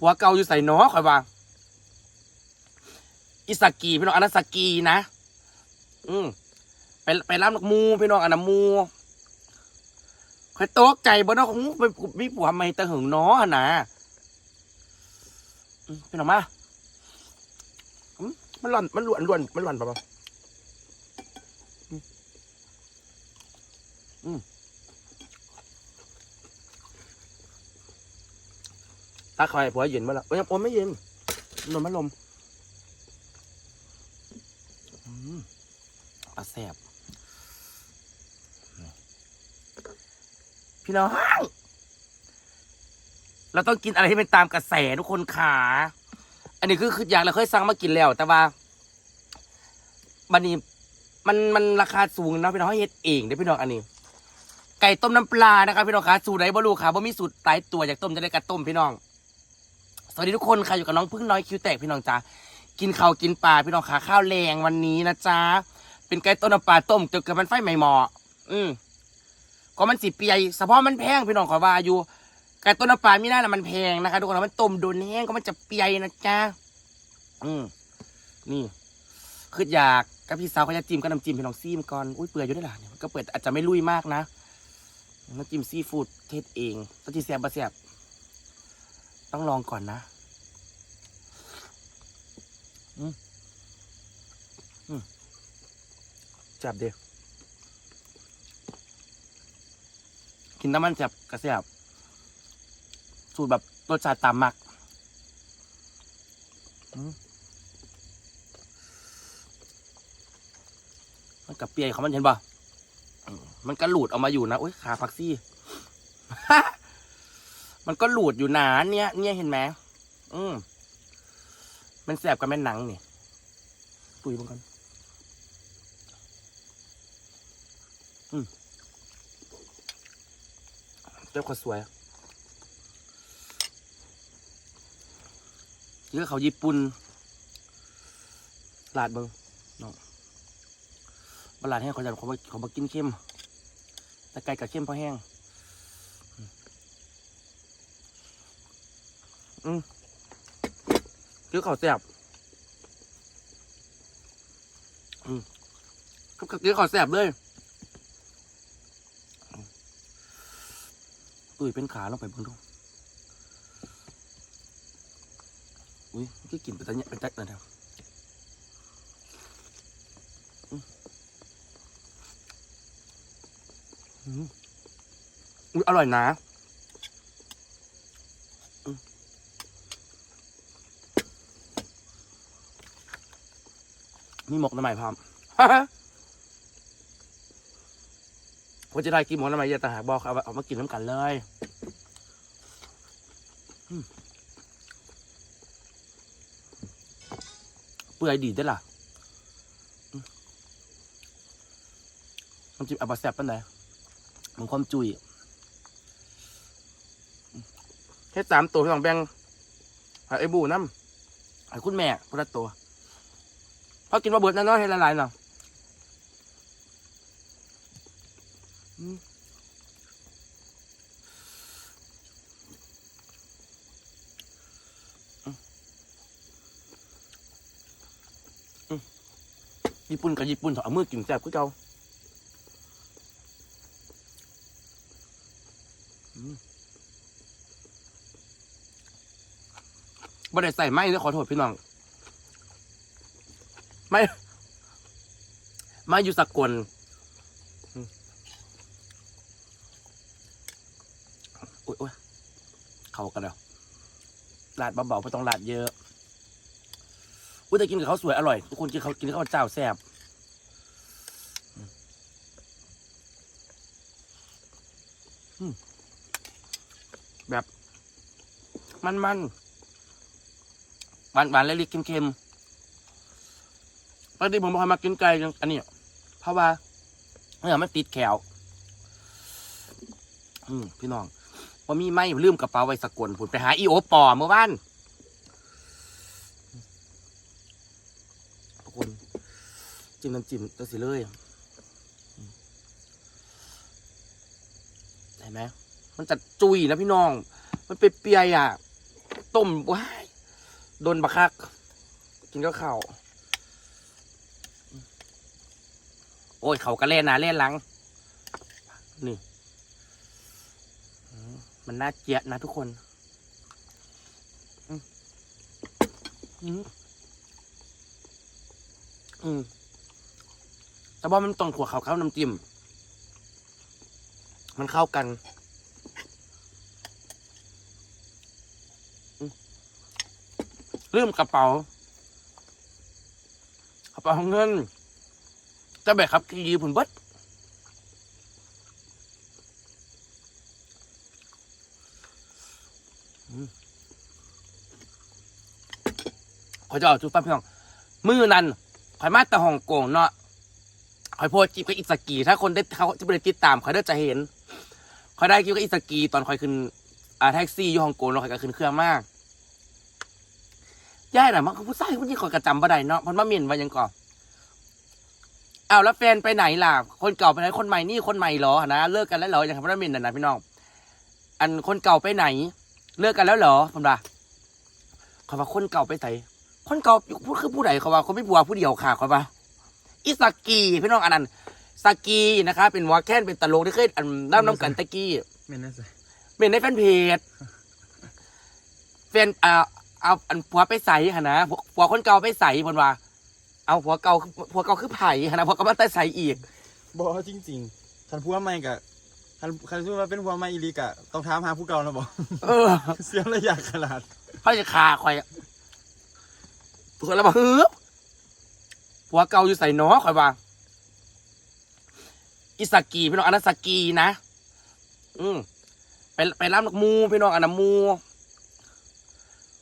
ผัวเก่าอยู่ใส่น้อคอยว่าอิสกีพี่น้องอันนั้นสกีนะ อืมไปไปรับมูพี่น้องอันนั้นมูคอยตกใจบ่เนาะของไปมีผัวใหม่ตะหึงน้อนะพี่น้องมามันหล่อนมันหลวนหลวนมันหลวนเปล่าอืมอืม ตาคอยผัวเย็นมาแล้วเอ้ยโอ้ไม่เย็นนมมันลมอืมอาแสบพี่น้องเราต้องกินอะไรที่เป็นตามกระแสทุกคนขาอันนี้คือคืออยากเราเคยสั่งมากินแล้ว แต่ว่าบันนี้มันมันราคาสูงนะพี่น้องเฮ็ดเองได้พี่น้องอันนี้ ไก่ต้มน้ำปลานะครับพี่น้องขาสูตรไหนบ่รู้ค่ะบ่มีสูตรตายตัวอยากต้มจะได้กระต้มพี่น้อง วัสดีทุกคนค่ะอยู่กับน้องพึ่งน้อยคิวแตกพี่น้องจ้ากินข้าวกินปลาพี่น้องขาข้าวแรงวันนี้นะจ๊ะเป็นไก่ต้นปลาต้มจนเกิดมันไฟใหม่หมออืมก็มันสิเปียเฉพาะมันแพงพี่น้องขอว่าอยู่ไก่ต้นปลาไมีหน้าน่ะมันแพงนะคะทุกคนมันต้มโดนแห้งก็มันจะเปียนะจ๊ะอืมนี่คืออยากกับพี่สาวเขาจะจิ้มกับน้ำจิ้มพี่น้องซีมก่อนอุ้ยเปื่อยอยู่ได้หล่ะเนี่ยก็เปิดอาจจะไม่ลุยมากนะน้ำจิ้มซีฟู้ดเทศเองถ้าที่แซ่บบ่แซ่บ ต้องลองก่อนนะ อืมอืมจับเดียวกินน้ำมันแสบกระแสบสูตรแบบรสชาติตามมักมันกับเปียเขามันเห็นป่ะมันก็หลุดออกมาอยู่นะโอ้ยขาพักซี่ มันก็หลุดอยู่หนาเนี่ย เนี่ยเห็นไหมอืมมันแสบกับแม่นหนังนี่ปุ๋ยมันกันอืมเจ้าคนสวยเยอะเขาญี่ปุ่นลาดเบิงน้องบลาดแห้งเขาจะเขาบอกเขาบอกกินเข้มแต่ไก่กับเข้มเพราะแห้ง อืมเยอเขาแซ่บอืมก็เยอเขาแซ่บเลยตุ้ยเป็นขาลงไปเบิ่งดูอุ้ยที่กินไปตะเนี่ยเป็นแตะนะเดียวอืมอืมอุ้ยอร่อยนะ มีหมกน้ำใหม่พร้อมว่าจะได้กินหมกน้ำใหม่เยอะแต่หากบอกเอาเอามากินน้ำกันเลยเปื่อยดีได้ล่ะอืมน้ำจิ้มอับะแซ่บปันไหนมันความจุยอืมแค่สามตัวพี่น้องแบ่งไอ้บูน้ำให้คุณแม่คนละตัว พอกินมาเบิดน้อยๆให้ละลายๆหน่อยญี่ปุ่นกับญี่ปุ่นเอามือกินแซ่บคือเก่าอืมบ่ได้ใส่ไม้เลยขอโทษพี่น้อง ไม่ไม่อยู่สกลอุ้ยอุ้ยเขากันแล้วลาดเบาๆไม่ต้องลาดเยอะ อุ้ยแต่กินกับเขาสวยอร่อย ทุกคนกินเขากินข้าวเจ้าแซ่บแบบมันมันหวานหวานๆเล็กเค็มๆ ปกติผมไม่ค่อยมากินไก่จังอันนี้เพราะว่าเนื้อมันติดแขวอืมพี่น้องว่ามีไหมลืมกระเป๋าไว้สกลผุนไปหาอีโอปอเมื่อวานทุกคนจิ้มน้ำจิ้มตัวสิเลยเห็นไหมมันจะจุยนะพี่น้อง มันเปรี้ยๆอะ ต้มว้ายโดนบักคัก กินก็เข่าว โอ้ยเขากระเล่นนะเล่นหลัง นี่ มันน่าเจียดนะทุกคนอืมอืมแต่ว่ามันต้องขัวเขาเข้าน้ำจิ้ม มันเข้ากันอืมลืมกระเป๋า กระเป๋าเงิน จะแบกครับกี่ผุนเบิดขอยจะเอาจุดฟังพี่น้องมือนั้นข่อยมาแต่ฮ่องกงเนาะข่อยโพสต์จีบกับอิสกีถ้าคนได้เขาจะไปติดตามขอยได้จะเห็นข่อยได้กิบกับอิสกีตอนข่อยขึ้นอ่าแท็กซี่อยู่ฮ่องกงแล้วข่อยก็ขึ้นเครื่องมากย่ายน่ะมันก็ผู้ชายคนนี้ข่อยกระจำบ่ได้เนาะเพราะว่าเมียนว่ายังก่อน อ้าวแล้วแฟนไปไหนล่ะ คนเก่าไปไหนคนใหม่นี่คนใหม่เหรอนะเลิกกันแล้วเหรออย่างคำว่าเมนน่ะนะพี่น้อง อันคนเก่าไปไหน เลิกกันแล้วเหรอผมด่าเขาว่าคนเก่าไปไหนคนเก่าพูดคือผู้ใดเขาว่าคนไม่ผัวผู้เดียวค่ะเขาว่าอิสกีพี่น้องอันนั้นสกีนะคะเป็นวาแค้นเป็นตลกที่เคยอันน้ำน้ำกันตะกี้แม่นนะสิเป็นในแฟนเพจแฟนอ่าเอาอันผัวไปใส่หะนะผัวผัวคนเก่าไปใส่พนว่า เอาผัวเก่าผัวเก่าคือไผ่หะนะผัวเก่ามาแต่ใส่อีก บอจริงๆคันผัวใหม่กะคันคันสู้ว่าเป็นผัวใหม่อีหลีกะต้องถามหาผู้เก่านะบอก เออเสียระยะขนาดเขาจะคาคอยอะผัวแล้วบอกเฮ้อผัวเก่าอยู่ใส่หนอคอยว่าอิสกีพี่น้องอันนั้นสกีนะ อืมไปไปรับนกมูพี่น้องอันนั้นมู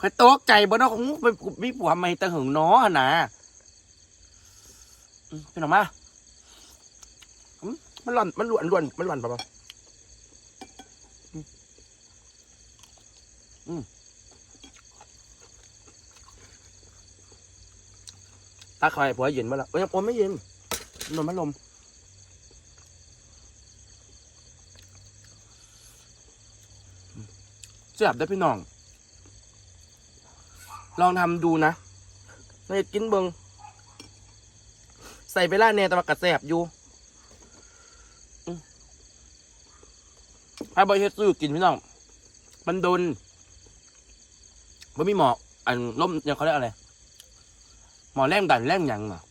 คอยตกใจบ่เนาะของไปมีผัวใหม่แต่หึงหนอหั่นนะอืม พี่น้องมามันหล่อนมันหลวนหลวนมันหลวนเปล่าอืมตาคอยผัวเย็นมาแล้วเอ้ยผมไม่เย็นนมพัดลมเสียบได้พี่น้อง ลองทำดูนะในกินเบิง ใส่ไปล่าแน่แตะว่ากระแสบอยู่อืมให้บอยเฮ็ดซื้อกินพี่น้อง มันโดนมันมีหมอกอันล่มยังเขาเรียกอะไร หมอแรงดันแรงยังอะ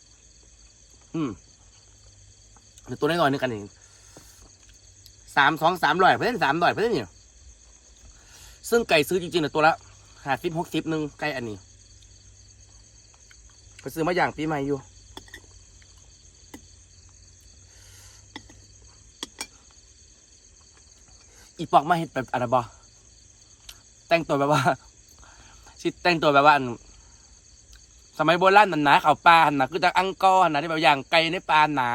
อืมเดตัวน้อยๆนึงกันเองสามสองสามร้อยเพื่อนสามร้อยเพื่อนเนี่ยซึ่งไก่ซื้อจริงๆเนี่ยตัวละห้าสิบหกสิบหนึ่งไก่อันนี้ไปซื้อมาอย่างปีใหม่อยู่ อีปอกมาเห็ดแบบอะไรบอแต่งตัวแบบว่าชิดแต่งตัวแบบว่าสมัยโบราณนั่นนะเขาปลาหนนะคือจากอังกอร์หนนะที่แบบอย่างไก่ในปลาหนา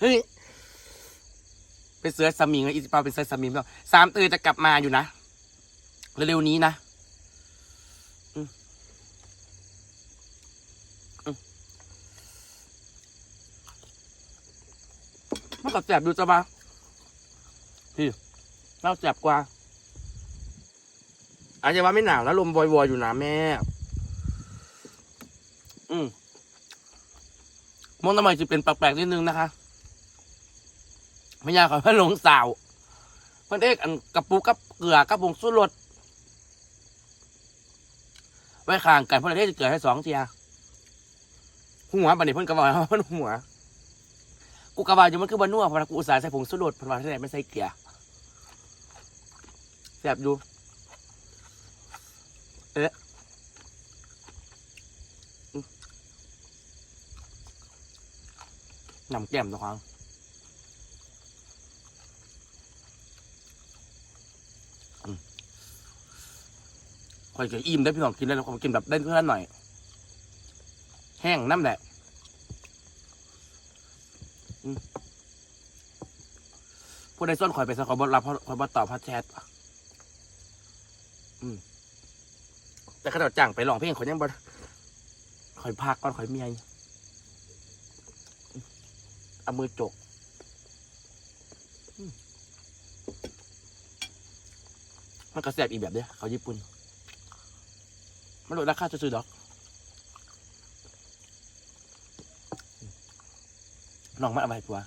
เฮ้ยไปเสือสมิงอีสปาเป็นเสือสมิงแล้วสามตือจะกลับมาอยู่นะเร็วๆนี้นะมันก็แสบดูจะมา พี่เราแสบกว่า อาจจะว่าไม่หนาวแล้วลมวอยๆอยู่นะแม่ อืมมงทำไมจะเป็นแปลกๆนิดนึงนะคะไม่ยากครับเพื่อนหลงสาวเพื่อนเอกอันกระปุกกับเกลือกับผงสู้รสไว้ข้างกันเพื่อนเอกจะเกลือให้สองเทียหัวบันนี้เพื่อนกระบอกว่าเพื่อนหัว กูกระบอกอยู่มันคือบะนัวเพราะกูอุตส่าห์ใส่ผงสู้รสเพราะว่าที่ไหนไม่ใส่เกลือ แสบดู เอ๊ะนำแก้มตัวครั้งคอยจะอิ่มได้พี่น้องกินได้แล้วก็กินแบบได้เพื่อนหน่อย แห้งน้ำแหละผู้ใดส้นคอยไปสักคอยบรับคอยบตอบพัดแชท แต่ขนาดจ้างไปลองเพลงคอยยังบคอยพักก่อนคอยเมียเอามือจกอมมันก็แสบอีกแบบเด้อเขาญี่ปุ่น มันลดราคาจะซื้อดอกน้องมันเอาไปปัว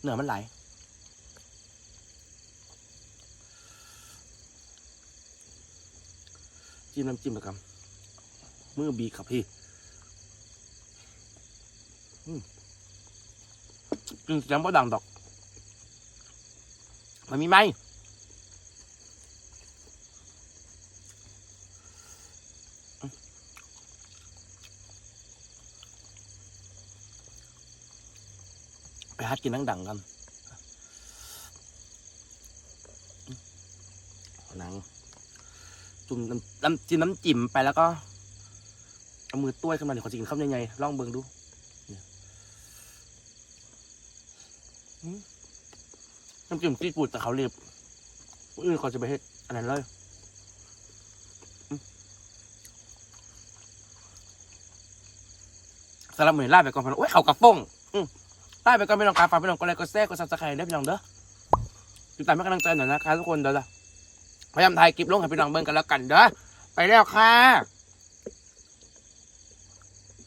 เหนือมันไหลาย จิ้มน้ำจิ้มแล้วกันมือบีครับพี่กินเสียงบ่ดังดอก มันมีไหมไปหากินดังกันหนัง จุ่มน้ำน้ำจิ้มน้ำจิ้มไปแล้วก็เอามือต้วยขึ้นมาเดี๋ยวขอจะกินข้าวใหญ่ๆลองเบิ่งดูน้ำจิ้มซีฟู้ดแต่เขาเรียบอื่นเขาจะไปเฮ็ดอันนั้นเลยสำหรับมือล่าไปก่อนพี่น้องโอ้ยเขากระฟงอืมล่ไปก่อนพี่น้องครับฝากพี่น้องกดไลค์กดแชร์กดซับสไครต์ได้พี่น้องเด้อติดตามให้กำลังใจหน่อยนะคะทุกคนเด้อล่ะ พยายามถ่ายคลิปลงให้พี่น้องเบิ่งกันแล้วกันเด้อไปแล้วค่ะ